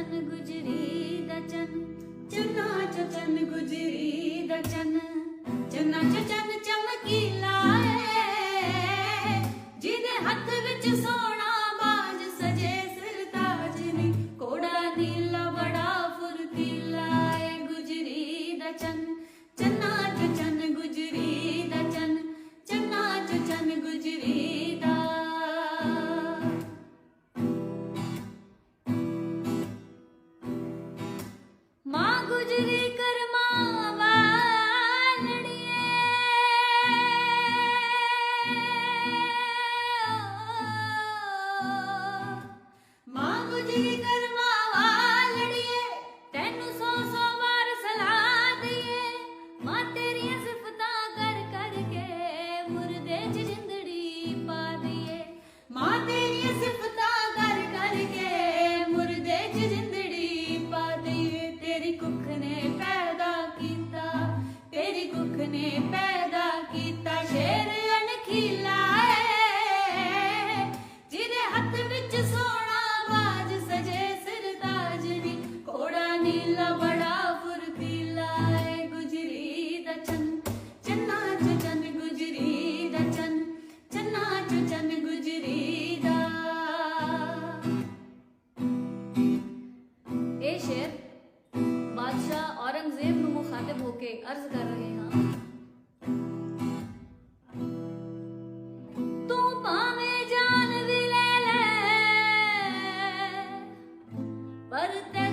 ਚਨ ਗੁਜਰੀ ਦਾ ਚਨ ਚੰਨਾ ਚ ਚਨ ਗੁਜਰੀ ਦਾ ਚਨ ਚੰਨਾ ਚ ਚਨ ਚਮਕੀਲਾ ਏ ਜਿਹਦੇ ਹੱਥ ਵਿੱਚ ਸੋ ਪਾ ਦਈਏ। ਮਾਂ ਤੇਰੀਆਂ ਸਿਫਤਾਂ मुखातिब होके अर्ज़ कर रहे हैं हाँ। तो तू भावे जान भी पर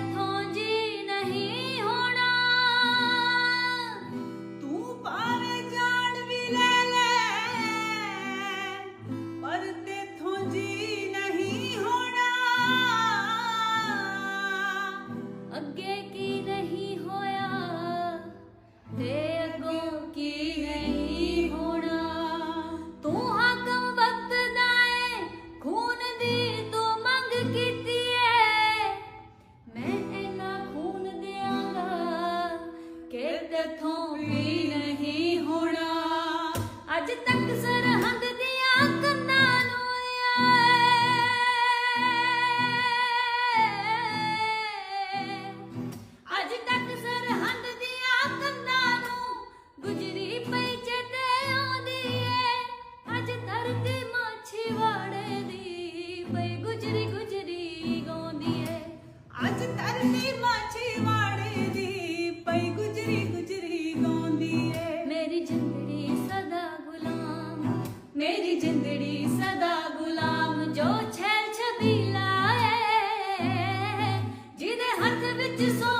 ਮੇਰੀ ਜਿੰਦੜੀ ਸਦਾ ਗੁਲਾਮ ਜੋ ਛੇਲ ਛਬੀਲਾ ਏ ਜਿਹਦੇ ਹੱਥ ਵਿੱਚ ਸੋ